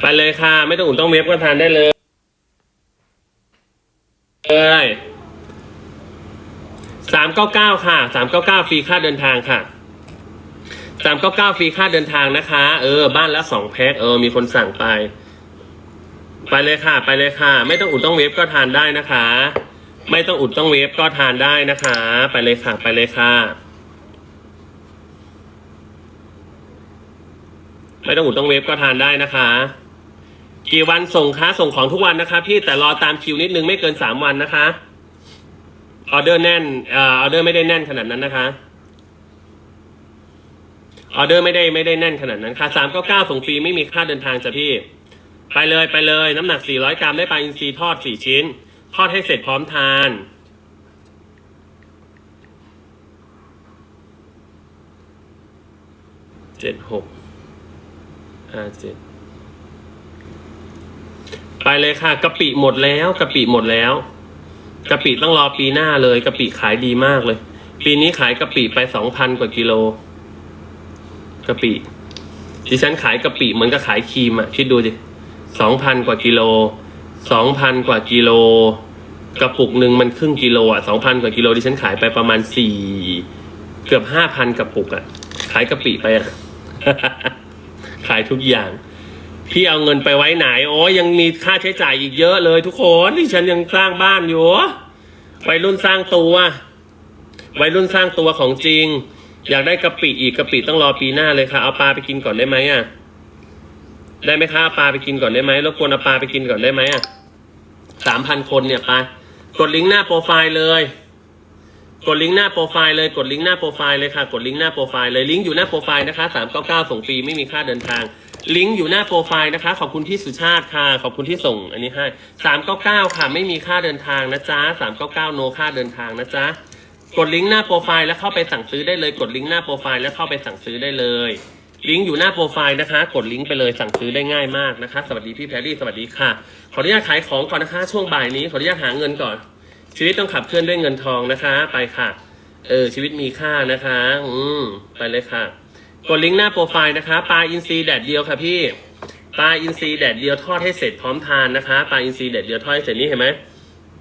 ไปเลยค่ะ ไม่ต้องอุ่นต้องเว็บก็ทานได้เลยเลยสามเก้าเก้าค่ะสามเก้าเก้าฟรีค่าเดินทางค่ะสามเก้าเก้าฟรีค่าเดินทางนะคะ เออ บ้านละสองแพ็คเออ มีคนสั่งไป ไปเลยค่ะ ไปเลยค่ะ ไม่ต้องอุ่นต้องเว็บก็ทานได้นะคะ ไม่ต้องอุ่นต้องเว็บก็ทานได้นะคะ ไปเลยค่ะ ไปเลยค่ะ ไม่ต้องอุ่นต้องเว็บก็ทานได้นะคะ กี่วันส่งคะส่งของทุกวันนะคะพี่แต่รอตามคิวนิดนึงไม่เกินสามวันนะคะออเดอร์แน่นเอ่อออเดอร์ไม่ได้แน่นขนาดนั้นนะคะออเดอร์ไม่ได้ไม่ได้แน่นขนาดนั้นค่ะสามเก้าเก้าส่งฟรีไม่มีค่าเดินทางจ้ะพี่ ไปเลยไปเลย น้ำหนักสี่ร้อยกรัมได้ปลาอินทรีทอดสี่ชิ้น ทอดให้เสร็จพร้อมทานเจ็ดหกห้าเจ็ด เลยค่ะกะปิหมดแล้วกะปิหมดแล้วกะปิต้องรอปีหน้าเลยกะปิขายดีมากเลย ปีนี้ขายกะปิไปสองพันกว่ากิโลกะปิดิฉันขายกะปิเหมือนกับขายครีมอะคิดดูดิสองพันกว่ากิโลสองพันกว่ากิโลกระปุกหนึ่งมันครึ่งกิโลอะสองพันกว่ากิโลดิฉันขายไปประมาณสี่เกือบห้าพันกระปุกอะ ขายกะปิไปอะ ขายทุกอย่าง พี่เอาเงินไปไว้ไหน โอ้ยยังมีค่าใช้จ่ายอีกเยอะเลยทุกคนที่ฉันยังสร้างบ้านอยู่วัยรุ่นสร้างตัววัยรุ่นสร้างตัวของจริง อยากได้กะปิอีกกะปิต้องรอปีหน้าเลยค่ะเอาปลาไปกินก่อนได้ไหมอะได้ไหมคะปลาไปกินก่อนได้ไหมรบกวนเอาปลาไปกินก่อนได้ไหมอะสามพันคนเนี่ยไปกดลิงก์หน้าโปรไฟล์เลย กดลิงก์หน้าโปรไฟล์เลยกดลิงก์หน้าโปรไฟล์เลยค่ะ กดลิงก์หน้าโปรไฟล์เลยลิงก์อยู่หน้าโปรไฟล์นะคะสามเก้าเก้าส่งฟรีไม่มีค่าเดินทาง ลิงก์อยู่หน้าโปรไฟล์นะคะ ขอบคุณที่สุชาติค่ะ ขอบคุณที่ส่งอันนี้ให้สามเก้าเก้าค่ะ ไม่มีค่าเดินทางนะจ๊ะสามเก้าเก้าโนค่าเดินทางนะจ๊ะ กดลิงก์หน้าโปรไฟล์แล้วเข้าไปสั่งซื้อได้เลย กดลิงก์หน้าโปรไฟล์แล้วเข้าไปสั่งซื้อได้เลย ลิงก์อยู่หน้าโปรไฟล์นะคะ กดลิงก์ไปเลยสั่งซื้อได้ง่ายมากนะคะ สวัสดีพี่แพรรี่ สวัสดีค่ะ ขออนุญาตขายของก่อนนะคะ ช่วงบ่ายนี้ ขออนุญาตหาเงินก่อน ชีวิตต้องขับเคลื่อนด้วยเงินทองนะคะ ไปค่ะ เออ ชีวิตมีค่านะคะ อืม ไปเลยค่ะ กดลิงก์หน้าโปรไฟล์นะคะปลาอินทรีแดดเดียวค่ะพี่ปลาอินทรีแดดเดียวทอดให้เสร็จพร้อมทานนะคะปลาอินทรีแดดเดียวทอดให้เสร็จนี่เห็นไหม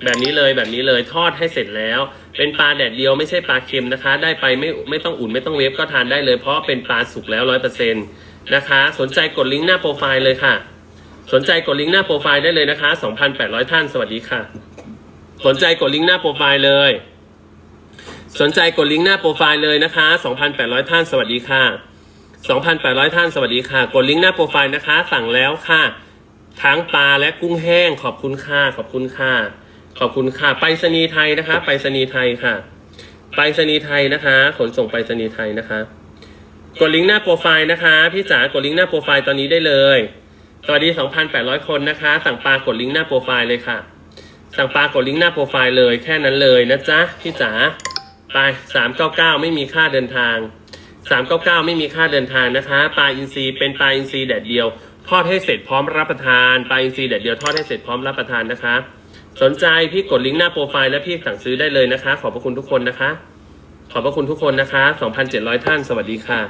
แบบนี้เลยแบบนี้เลยทอดให้เสร็จแล้ว เป็นปลาแดดเดียวไม่ใช่ปลาเค็มนะคะ ได้ไปไม่ไม่ต้องอุ่นไม่ต้องเวฟก็ทานได้เลย เพราะเป็นปลาสุกแล้วร้อยเปอร์เซ็นต์นะคะ สนใจกดลิงก์หน้าโปรไฟล์เลยค่ะ สนใจกดลิงก์หน้าโปรไฟล์ได้เลยนะคะ2,800ท่านสวัสดีค่ะ สนใจกดลิงก์หน้าโปรไฟล์เลย สนใจกดลิงก์หน้าโปรไฟล์เลยนะคะ2,800ท่านสวัสดีค่ะ 2,800 ท่านสวัสดีค่ะ กดลิงก์หน้าโปรไฟล์นะคะ สั่งแล้วค่ะ ทั้งปลาและกุ้งแห้ง ขอบคุณค่ะ ขอบคุณค่ะ ขอบคุณค่ะไปรษณีย์ไทยนะคะ ไปรษณีย์ไทยค่ะ ไปรษณีย์ไทยนะคะ ขนส่งไปรษณีย์ไทยนะคะ กดลิงก์หน้าโปรไฟล์นะคะ พี่จ๋ากดลิงก์หน้าโปรไฟล์ตอนนี้ได้เลย สวัสดี 2,800 คนนะคะ สั่งปลากดลิงก์หน้าโปรไฟล์เลยค่ะ สั่งปลากดลิงก์หน้าโปรไฟล์เลย แค่นั้นเลยนะจ๊ะพี่จ๋า ไปสามเก้าเก้าไม่มีค่าเดินทาง สามเก้าเก้าไม่มีค่าเดินทางนะคะ ปลาอินทรีเป็นปลาอินทรีแดดเดียว ทอดให้เสร็จพร้อมรับประทาน ปลาอินทรีแดดเดียวทอดให้เสร็จพร้อมรับประทานนะคะ สนใจพี่กดลิงก์หน้าโปรไฟล์และพี่สั่งซื้อได้เลยนะคะ ขอบพระคุณทุกคนนะคะ ขอบพระคุณทุกคนนะคะ 2,700 ท่าน สวัสดีค่ะ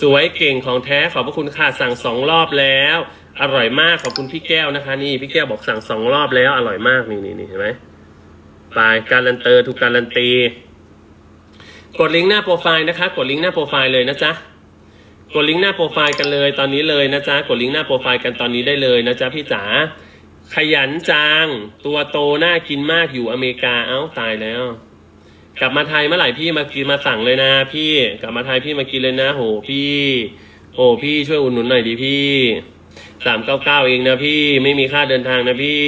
สวยเก่งของแท้ขอบพระคุณค่ะ สั่งสองรอบแล้ว อร่อยมากขอบคุณพี่แก้วนะคะ นี่พี่แก้วบอกสั่งสองรอบแล้วอร่อยมากนี่นี่นี่เห็นไหมไปการันเตอร์ถูกการันตี กดลิงก์หน้าโปรไฟล์นะคะ กดลิงก์หน้าโปรไฟล์เลยนะจ๊ะ กดลิงก์หน้าโปรไฟล์กันเลยตอนนี้เลยนะจ๊ะ กดลิงก์หน้าโปรไฟล์กันตอนนี้ได้เลยนะจ๊ะพี่จ๋า ขยันจัง ตัวโตน่ากินมากอยู่อเมริกา เอ้าตายแล้ว กลับมาไทยเมื่อไหร่พี่มากินมาสั่งเลยนะ พี่ กลับมาไทยพี่มากินเลยนะ โหพี่โหพี่ช่วยอุดหนุนหน่อยดิพี่สามเก้าเก้าเองนะพี่ ไม่มีค่าเดินทางนะพี่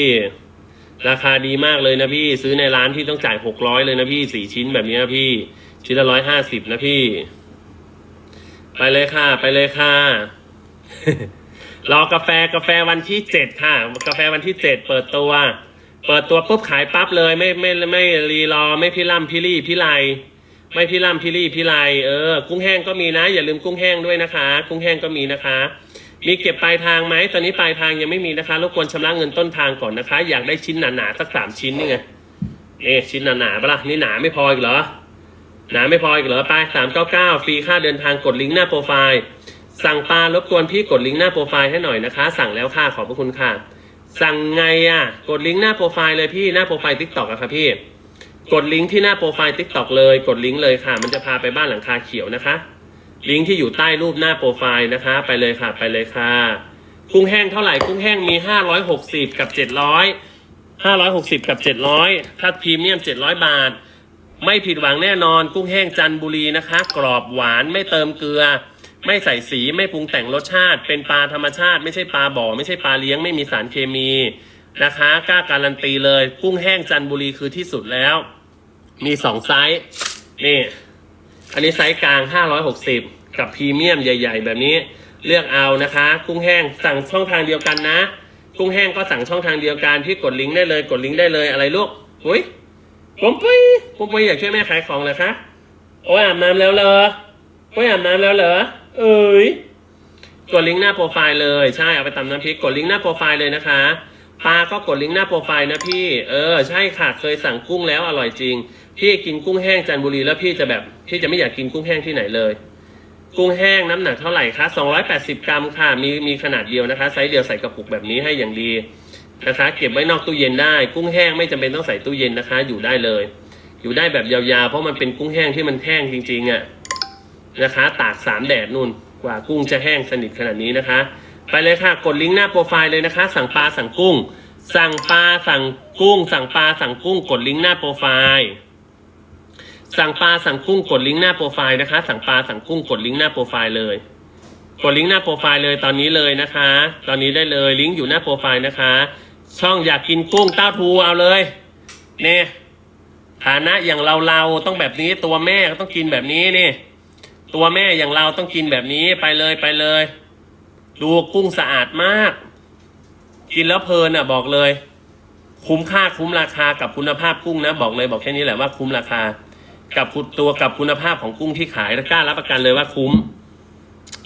ราคาดีมากเลยนะพี่ ซื้อในร้านพี่ต้องจ่ายหกร้อยเลยนะพี่สี่ชิ้นแบบนี้นะพี่ ชิ้นละร้อยห้าสิบนะพี่ ไปเลยค่ะ ไปเลยค่ะ รอกาแฟกาแฟวันที่เจ็ดค่ะ กาแฟวันที่เจ็ดเปิดตัว เปิดตัวปุ๊บขายปั๊บเลย ไม่ไม่ไม่รีรอไม่พี่ล่ำพี่รี่พี่ไลไม่พี่ล่ำพี่รี่พี่ไลเออกุ้งแห้งก็มีนะ อย่าลืมกุ้งแห้งด้วยนะคะ กุ้งแห้งก็มีนะคะ มีเก็บปลายทางไหมตอนนี้ปลายทางยังไม่มีนะคะรบกวนชำระเงินต้นทางก่อนนะคะ อยากได้ชิ้นหนาๆสักสามชิ้นนี่ไงเอ๊ชิ้นหนาๆปะล่ะนี่หนาไม่พออีกเหรอ นาไม่พออีกเหรอไปสามเก้าเก้าฟรีค่าเดินทางกดลิงก์หน้าโปรไฟล์ สั่งปลารบกวนพี่กดลิงก์หน้าโปรไฟล์ให้หน่อยนะคะ สั่งแล้วค่ะขอบพระคุณค่ะ สั่งไงอะ กดลิงก์หน้าโปรไฟล์เลยพี่หน้าโปรไฟล์ทิกตอกอะค่ะพี่ กดลิงก์ที่หน้าโปรไฟล์ทิกตอกเลย กดลิงก์เลยค่ะ มันจะพาไปบ้านหลังคาเขียวนะคะ ลิงก์ที่อยู่ใต้รูปหน้าโปรไฟล์นะคะ ไปเลยค่ะ ไปเลยค่ะ กุ้งแห้งเท่าไหร่กุ้งแห้งมีห้าร้อยหกสิบกับเจ็ดร้อยห้าร้อยหกสิบกับเจ็ดร้อยถ้าพรีเมียมเจ็ดร้อยบาท ไม่ผิดหวังแน่นอนกุ้งแห้งจันบุรีนะคะ กรอบหวานไม่เติมเกลือ ไม่ใส่สีไม่ปรุงแต่งรสชาติ เป็นปลาธรรมชาติ ไม่ใช่ปลาบ่อ ไม่ใช่ปลาเลี้ยงไม่มีสารเคมีนะคะกล้าการันตีเลย กุ้งแห้งจันบุรีคือที่สุดแล้ว มีสองไซส์นี่ อันนี้ไซส์กลาง 560 กับพรีเมียมใหญ่ ๆ แบบนี้เลือกเอานะคะ กุ้งแห้งสั่งช่องทางเดียวกันนะ กุ้งแห้งก็สั่งช่องทางเดียวกันพี่กดลิงก์ได้เลย กดลิงก์ได้เลยอะไรลูกอุ้ย ผมปุ้ยผมปุ้ยอยากช่วยแม่ขายของเหรอคะ โอ้ยอาบน้ำแล้วเหรอ โอ้ยอาบน้ำแล้วเหรอ เอ้ย กดลิงก์หน้าโปรไฟล์เลย ใช่ เอาไปตำน้ำพริก กดลิงก์หน้าโปรไฟล์เลยนะคะปลาก็กดลิงก์หน้าโปรไฟล์นะพี่ เออ ใช่ค่ะ เคยสั่งกุ้งแล้วอร่อยจริง พี่กินกุ้งแห้งจันบุรีแล้วพี่จะแบบพี่จะไม่อยากกินกุ้งแห้งที่ไหนเลย กุ้งแห้งน้ำหนักเท่าไหร่คะ280 กรัมค่ะ มีมีขนาดเดียวนะคะ ไซส์เดียวใส่กระปุกแบบนี้ให้อย่างดี นะคะ เก็บไว้นอกตู้เย็นได้ กุ้งแห้งไม่จำเป็นต้องใส่ตู้เย็นนะคะ อยู่ได้เลย อยู่ได้แบบยาวๆ เพราะมันเป็นกุ้งแห้งที่มันแห้งจริงๆอะ่ะนะคะ ตากสามแดดนู่นกว่ากุ้งจะแห้งสนิทขนาดนี้นะคะ ไปเลยค่ะกดลิงก์หน้าโปรไฟล์เลยนะคะ สั่งปลาสั่งกุ้ง สั่งปลาสั่งกุ้ง สั่งปลาสั่งกุ้ง กดลิงก์หน้าโปรไฟล์สั่งปลาสั่งกุ้งกดลิงก์หน้าโปรไฟล์นะคะ สั่งปลาสั่งกุ้งกดลิงก์หน้าโปรไฟล์เลย กดลิงก์หน้าโปรไฟล์เลยตอนนี้เลยนะคะ ตอนนี้ได้เลยลิงก์อยู่หน้าโปรไฟล์นะคะ ช่องอยากกินกุ้งเต้าทูเอาเลยเนี่ยฐานะอย่างเราเราต้องแบบนี้ตัวแม่ก็ต้องกินแบบนี้นี่ ตัวแม่อย่างเราต้องกินแบบนี้ไปเลยไปเลย ดูกุ้งสะอาดมาก กินแล้วเพลินอะ บอกเลย คุ้มค่าคุ้มราคากับคุณภาพกุ้งนะ บอกเลยบอกแค่นี้แหละว่าคุ้มราคา กับคุณตัวกับคุณภาพของกุ้งที่ขายกล้ารับประกันเลยว่าคุ้ม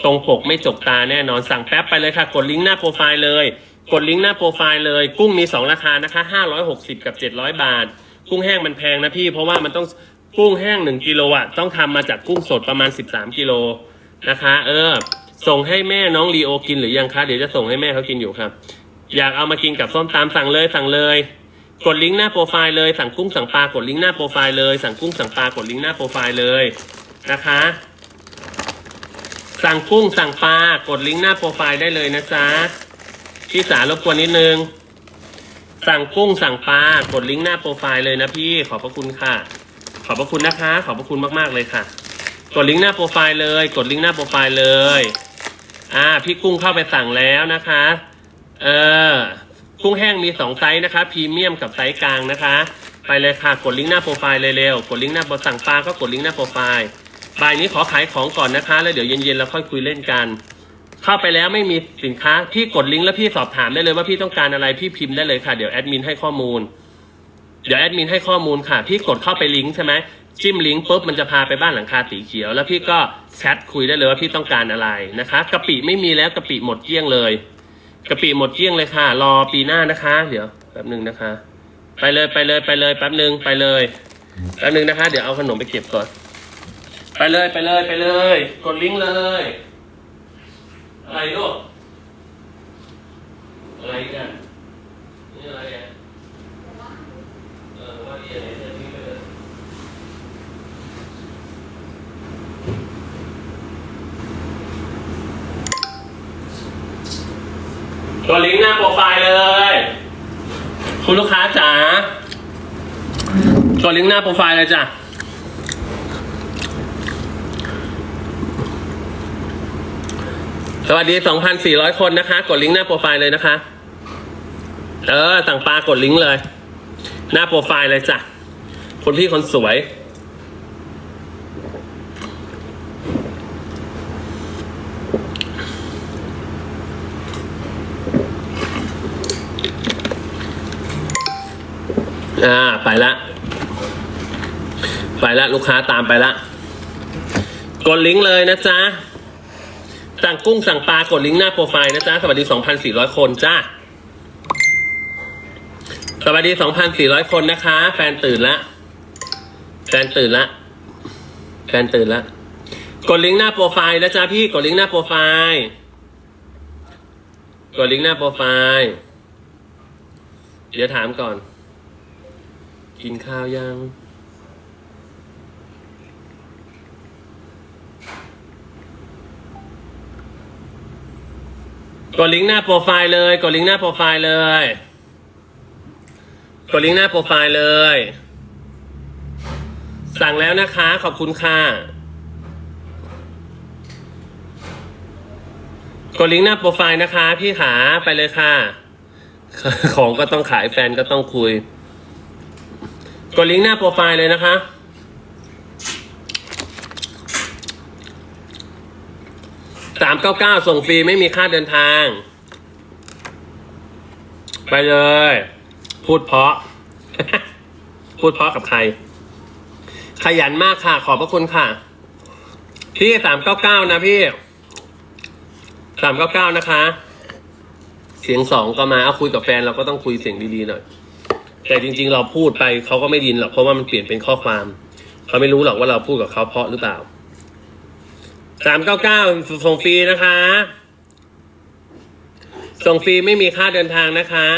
ตรงปกไม่จกตาแน่นอนสั่งแป๊บไปเลยค่ะ กดลิงก์หน้าโปรไฟล์เลย กดลิงก์หน้าโปรไฟล์เลย กุ้งมีสองราคานะคะห้าร้อยหกสิบกับเจ็ดร้อยบาท กุ้งแห้งมันแพงนะพี่ เพราะว่ามันต้องกุ้งแห้งหนึ่งกิโลอะต้องทำมาจากกุ้งสดประมาณสิบสามกิโลนะคะ เออ ส่งให้แม่น้องลีโอกินหรือยังคะเดี๋ยวจะส่งให้แม่เขากินอยู่ครับ อยากเอามากินกับส้มตำสั่งเลยสั่งเลย กดลิงก์หน้าโปรไฟล์เลยสั่งกุ้งสั่งปลากดลิงก์หน้าโปรไฟล์เลยสั่งกุ้งสั่งปลากดลิงก์หน้าโปรไฟล์เลยนะคะสั่งกุ้งสั่งปลากดลิงก์หน้าโปรไฟล์ได้เลยนะจ๊ะ พี่สารบกวนนิดนึง สั่งกุ้งสั่งปลากดลิงก์หน้าโปรไฟล์เลยนะพี่ขอบพระคุณค่ะ ขอบพระคุณนะคะ ขอบพระคุณมากๆเลยค่ะ กดลิงก์หน้าโปรไฟล์เลย กดลิงก์หน้าโปรไฟล์เลย อ่า พี่กุ้งเข้าไปสั่งแล้วนะคะ เออกุ้งแห้งมีสองไซส์นะคะพรีเมียมกับไซส์กลางนะคะ ไปเลยค่ะ กดลิงก์หน้าโปรไฟล์เลยเร็วกดลิงก์หน้าโปรสั่งปลาก็กดลิงก์หน้าโปรไฟล์บ่ายนี้ขอขายของก่อนนะคะ แล้วเดี๋ยวเย็นๆเราค่อยคุยเล่นกัน เข้าไปแล้วไม่มีสินค้าพี่กดลิงก์แล้วพี่สอบถามได้เลยว่าพี่ต้องการอะไรพี่พิมพ์ได้เลยค่ะเดี๋ยวแอดมินให้ข้อมูลเดี๋ยวแอดมินให้ข้อมูลค่ะพี่กดเข้าไปลิงก์ใช่ไหมจิ้มลิงก์ปุ๊บมันจะพาไปบ้านหลังคาสีเขียว แล้วพี่ก็แชทคุยได้เลยว่าพี่ต้องการอะไรนะคะกะปิไม่มีแล้วกะปิหมดเกลี้ยงเลยกะปิหมดเกลี้ยงเลยค่ะ รอปีหน้านะคะ เดี๋ยวแป๊บหนึ่งนะคะ ไปเลยไปเลยไปเลยแป๊บหนึ่งไปเลยแป๊บหนึ่งนะคะ เดี๋ยวเอาขนมไปเก็บก่อน ไปเลยไปเลยไปเลย กดลิงก์เลย อะไรลูกอะไรกันนี่อะไรอะเออว่าดีอะไรเนี่ยทิ้งไปเลยกดลิงก์หน้าโปรไฟล์เลย คุณลูกค้าจ๋ากดลิงก์หน้าโปรไฟล์เลยจ้ะ สวัสดี 2,400 คนนะคะ กดลิงก์หน้าโปรไฟล์เลยนะคะ เออ สั่งปลากดลิงก์เลย หน้าโปรไฟล์เลยจ้ะคนพี่คนสวย อ่า ไปละ ไปละ ลูกค้าตามไปละ กดลิงก์เลยนะจ๊ะ สั่งกุ้งสั่งปลากดลิงก์หน้าโปรไฟล์นะจ๊ะ สวัสดี 2,400 คนจ้าสวัสดี 2,400 คนนะคะ แฟนตื่นละ แฟนตื่นละ แฟนตื่นละ กดลิงก์หน้าโปรไฟล์นะจ๊ะพี่ กดลิงก์หน้าโปรไฟล์ กดลิงก์หน้าโปรไฟล์ เดี๋ยวถามก่อน กินข้าวยัง กดลิงก์หน้าโปรไฟล์เลย กดลิงก์หน้าโปรไฟล์เลย กดลิงก์หน้าโปรไฟล์เลย สั่งแล้วนะคะ ขอบคุณค่ะ กดลิงก์หน้าโปรไฟล์นะคะ พี่ขาไปเลยค่ะ ของก็ต้องขายแฟนก็ต้องคุย กดลิงก์หน้าโปรไฟล์เลยนะคะ สามเก้าเก้าส่งฟรีไม่มีค่าเดินทาง ไปเลย พูดเพราะ พูดเพราะกับใคร ขยันมากค่ะ ขอบพระคุณค่ะ พี่สามเก้าเก้านะพี่สามเก้าเก้านะคะ เสียงสองก็มาเอาคุยกับแฟนเราก็ต้องคุยเสียงดีๆหน่อย แต่จริง ๆ เราพูดไปเขาก็ไม่ดินหรอกเพราะว่ามันเปลี่ยนเป็นข้อความ เขาไม่รู้หรอกว่าเราพูดกับเขาเพราะหรือเปล่า สามเก้าเก้าส่งฟรีนะคะ ส่งฟรีไม่มีค่าเดินทางนะคะ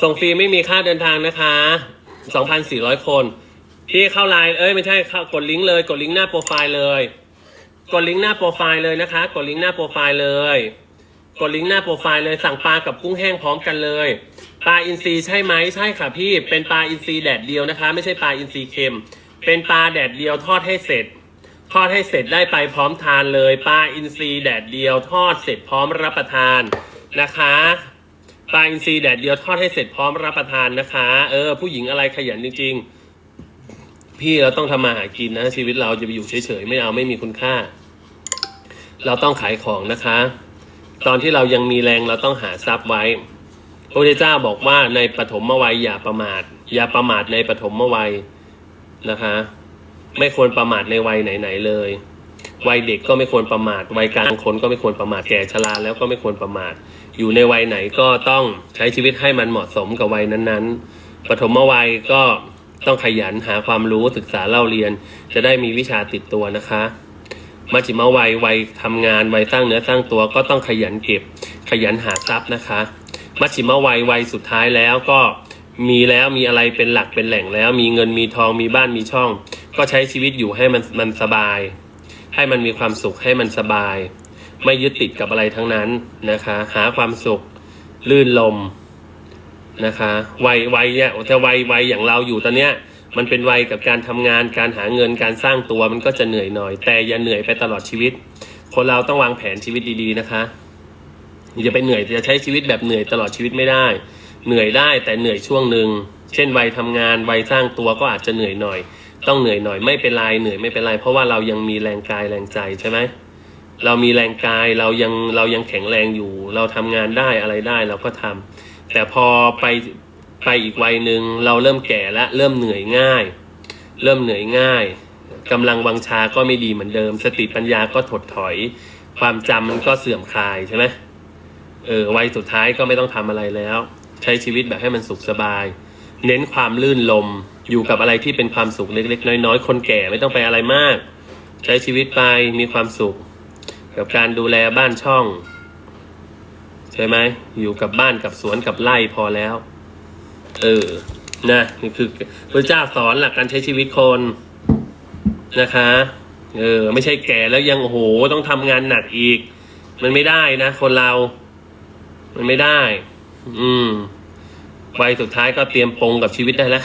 ส่งฟรีไม่มีค่าเดินทางนะคะสองพันสี่ร้อยคนพี่เข้าไลน์เอ้ยไม่ใช่เข้ากดลิงก์เลย กดลิงก์หน้าโปรไฟล์เลย กดลิงก์หน้าโปรไฟล์เลยนะคะ กดลิงก์หน้าโปรไฟล์เลย กดลิงก์หน้าโปรไฟล์เลยสั่งปลากับกุ้งแห้งพร้อมกันเลย ปลาอินทรีใช่ไหมใช่ค่ะพี่เป็นปลาอินทรีแดดเดียวนะคะ ไม่ใช่ปลาอินทรีเค็ม เป็นปลาแดดเดียวทอดให้เสร็จ ทอดให้เสร็จได้ไปพร้อมทานเลยปลาอินทรีแดดเดียวทอดเสร็จพร้อมรับประทานนะคะปลาอินทรีแดดเดียวทอดให้เสร็จพร้อมรับประทานนะคะ เออ ผู้หญิงอะไรขยันจริง ๆ พี่เราต้องทำมาหากินนะ ชีวิตเราจะไปอยู่เฉยๆไม่เอาไม่มีคุณค่า เราต้องขายของนะคะ ตอนที่เรายังมีแรงเราต้องหาทรัพย์ไว้พระเจ้าบอกว่าในปฐมวัยอย่าประมาท อย่าประมาทในปฐมวัยนะคะ ไม่ควรประมาทในวัยไหนๆเลย วัยเด็กก็ไม่ควรประมาท วัยกลางคนก็ไม่ควรประมาท แก่ชราแล้วก็ไม่ควรประมาท อยู่ในวัยไหนก็ต้องใช้ชีวิตให้มันเหมาะสมกับวัยนั้นๆ ปฐมวัยก็ต้องขยันหาความรู้ศึกษาเล่าเรียน จะได้มีวิชาติดตัวนะคะมัชฌิมวัยวัยทำงานวัยสร้างเนื้อสร้างตัวก็ต้องขยันเก็บ ขยันหาทรัพย์นะคะ มัชฌิมวัยวัยสุดท้ายแล้วก็ มีแล้วมีอะไรเป็นหลักเป็นแหล่งแล้ว มีเงินมีทองมีบ้านมีช่อง ก็ใช้ชีวิตอยู่ให้มันมันสบาย ให้มันมีความสุขให้มันสบาย ไม่ยึดติดกับอะไรทั้งนั้นนะคะ หาความสุขลื่นลมนะคะวัยวัยเนี่ยแต่วัยวัยอย่างเราอยู่ตอนเนี้ยมันเป็นวัยกับการทำงานการหาเงินการสร้างตัวมันก็จะเหนื่อยหน่อย แต่อย่าเหนื่อยไปตลอดชีวิต คนเราต้องวางแผนชีวิตดีๆนะคะอย่าไปเหนื่อยจะใช้ชีวิตแบบเหนื่อยตลอดชีวิตไม่ได้ เหนื่อยได้แต่เหนื่อยช่วงหนึ่งเช่นวัยทำงานวัยสร้างตัวก็อาจจะเหนื่อยหน่อย ต้องเหนื่อยหน่อยไม่เป็นไรเหนื่อยไม่เป็นไร เพราะว่าเรายังมีแรงกายแรงใจใช่ไหมเรามีแรงกายเรายังเรายังแข็งแรงอยู่ เราทำงานได้อะไรได้เราก็ทำแต่พอไปไปอีกวัยหนึ่งเราเริ่มแก่และเริ่มเหนื่อยง่าย เริ่มเหนื่อยง่ายกำลังวังชาก็ไม่ดีเหมือนเดิม สติปัญญาก็ถดถอย ความจำมันก็เสื่อมคลายใช่ไหมเออวัยสุดท้ายก็ไม่ต้องทำอะไรแล้ว ใช้ชีวิตแบบให้มันสุขสบาย เน้นความลื่นลม อยู่กับอะไรที่เป็นความสุขเล็ก ๆ น้อยๆ คนแก่ไม่ต้องไปอะไรมาก ใช้ชีวิตไปมีความสุข กับการดูแลบ้านช่อง ใช่ไหมอยู่กับบ้านกับสวนกับไร่พอแล้ว เออนะนี่คือพระเจ้าสอนหลักการใช้ชีวิตคนนะคะ เออ ไม่ใช่แก่แล้วยังโอ้โหต้องทำงานหนักอีก มันไม่ได้นะ คนเรา มันไม่ได้ อืมวัยสุดท้ายก็เตรียมปรงกับชีวิตได้แล้ว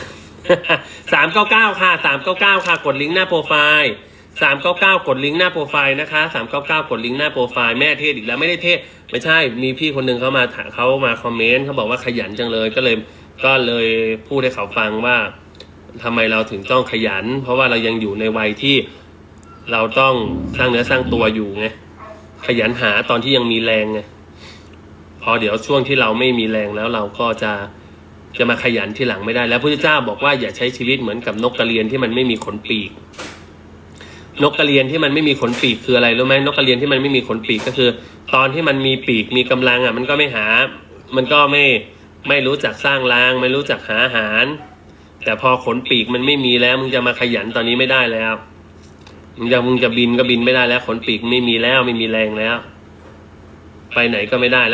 สามเก้าเก้าค่ะสามเก้าเก้าค่ะ กดลิงก์หน้าโปรไฟล์สามเก้าเก้ากดลิงก์หน้าโปรไฟล์นะคะสามเก้าเก้ากดลิงก์หน้าโปรไฟล์แม่เทศอีกแล้วไม่ได้เทศไม่ใช่มีพี่คนหนึ่งเขามาถามเขามาคอมเมนต์เขาบอกว่าขยันจังเลยก็เลยก็เลยพูดให้เขาฟังว่าทำไมเราถึงต้องขยัน เพราะว่าเรายังอยู่ในวัยที่เราต้องสร้างเนื้อสร้างตัวอยู่ไงขยันหาตอนที่ยังมีแรงไง พอเดี๋ยวช่วงที่เราไม่มีแรงแล้วเราก็จะจะมาขยันที่หลังไม่ได้ แล้วพระพุทธเจ้าบอกว่าอย่าใช้ชีวิตเหมือนกับนกกระเรียนที่มันไม่มีขนปีก นกกระเรียนที่มันไม่มีขนปีกคืออะไรรู้ไหมนกกระเรียนที่มันไม่มีขนปีกก็คือ ตอนที่มันมีปีกมีกำลังอะ มันก็ไม่หา มันก็ไม่ไม่รู้จักสร้างราง ไม่รู้จักหาอาหาร แต่พอขนปีกมันไม่มีแล้วมึงจะมาขยันตอนนี้ไม่ได้แล้วมึงจะมึงจะบินก็บินไม่ได้แล้ว ขนปีกไม่มีแล้วไม่มีแรงแล้ว ไปไหนก็ไม่ได้แล้ว